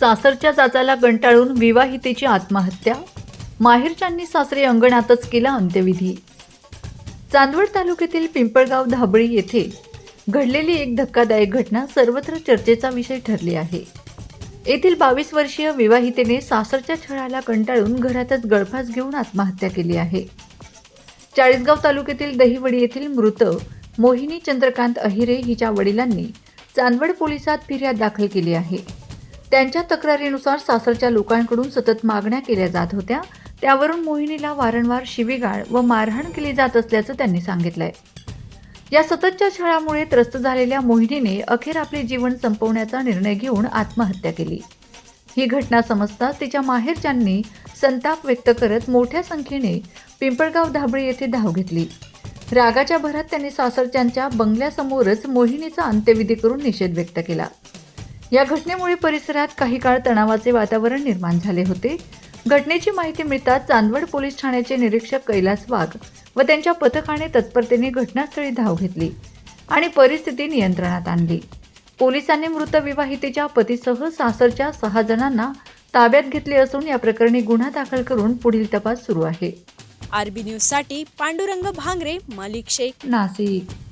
सासरच्या चाचाला कंटाळून विवाहितेची आत्महत्या? माहेरच्यांनी सासरे अंगणातच केला अंत्यविधी. चांदवड तालुक्यातील पिंपळगाव धाबळी येथे घडलेली एक धक्कादायक घटना सर्वत्र चर्चेचा विषय ठरली आहे. येथील बावीस वर्षीय विवाहितेने सासरच्या छळाला कंटाळून घरातच गळफास घेऊन आत्महत्या केली आहे. चाळीसगाव तालुक्यातील दहिवडी येथील मृत मोहिनी चंद्रकांत अहिरे हिच्या वडिलांनी चांदवड पोलिसात फिर्याद दाखल केली आहे. त्यांच्या तक्रारीनुसार सासरच्या लोकांकडून सतत मागण्या केल्या जात होत्या. त्यावरून मोहिनीला वारंवार शिवीगाळ व मारहाण केली जात असल्याचं त्यांनी सांगितलंय. या सततच्या छळामुळे त्रस्त झालेल्या मोहिनीने अखेर आपले जीवन संपवण्याचा निर्णय घेऊन आत्महत्या केली. ही घटना समजताच तिच्या माहेरच्यांनी संताप व्यक्त करत मोठ्या संख्येने पिंपळगाव धाबळी येथे धाव घेतली. रागाच्या भरात त्यांनी सासरच्यांच्या बंगल्यासमोरच मोहिनीचा अंत्यविधी करून निषेध व्यक्त केला. या घटनेमुळे परिसरात काही काळ तणावाचे वातावरण निर्माण झाले होते. घटनेची माहिती मिळताच चांदवड पोलीस ठाण्याचे निरीक्षक कैलास वाघ व त्यांच्या पथकाने तत्परतेने घटनास्थळी धाव घेतली आणि परिस्थिती नियंत्रणात आणली. पोलिसांनी मृत विवाहितेच्या पतीसह सासरच्या सहा जणांना ताब्यात घेतले असून या प्रकरणी गुन्हा दाखल करून पुढील तपास सुरू आहे. आरबी न्यूजसाठी पांडुरंग भांगरे मालिक शेख. नाशिक.